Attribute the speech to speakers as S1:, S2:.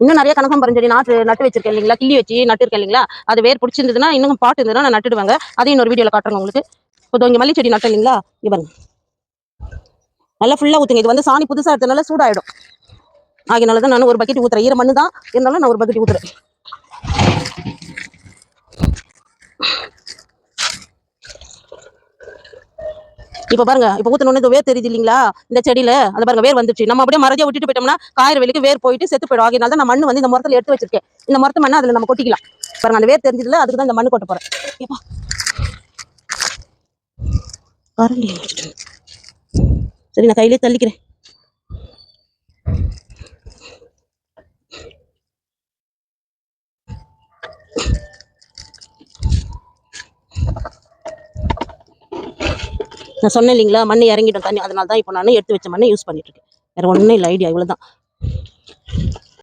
S1: இன்னும் நிறைய கனகாம்பரம் செடி நாட்டு நட்டு வச்சிருக்கேன் இல்லைங்களா? கிள்ளி வச்சு நட்டு இருக்கேன் இல்லைங்களா? அது வேர் பிடிச்சிருந்ததுன்னா இன்னும் பாட்டு இருந்ததுன்னா நான் நட்டுடுவாங்க. அதையும் இன்னொரு வீடியோவில் காட்டுறேன் உங்களுக்கு. இப்போ இங்கே மல்லி செடி நட்டு இல்லைங்களா? இங்க பாருங்க. நல்லா ஃபுல்லாக ஊற்றுங்க இது வந்து சாணி புதுசாக எடுத்ததுனால சூடாயிடும். ஆகினால தான் நான் ஒரு பக்கெட் ஊற்றுறேன் ஈர மண்ணு தான் இருந்தாலும் நான் ஒரு பக்கெட் ஊற்றுறேன் இப்போ பாருங்க இப்போ ஊத்தணும்னு வேர் தெரியுது இல்லைங்களா? இந்த செடியில அந்த பாருங்க வேர் வந்துச்சு நம்ம அப்படியே மரஜா விட்டுட்டு போயிட்டோம்னா காயிற வெளிக்கு வேர் போயிட்டு செத்து போயிடும். ஆகினால தான் நான் மண்ணு வந்து இந்த மரத்தில் எடுத்து வச்சிருக்கேன். இந்த மரத்து மண்ணை அதுல நம்ம கொட்டிக்கலாம். பாருங்க அந்த வேர் தெரிஞ்சதுல அதுக்கு தான் இந்த மண்ணு கொட்ட போறேன். கரண்டி சரி நான் கையிலே தள்ளிக்கிறேன். நான் சொன்னேன் இல்லைங்களா மண் இறங்கிட்டோம் தண்ணி. அதனால தான் இப்போ நான் எடுத்து வச்ச மண்ணை யூஸ் பண்ணிட்டு இருக்கேன். வேற ஒன்றும் இல்லை ஐடியா இவ்வளோ தான்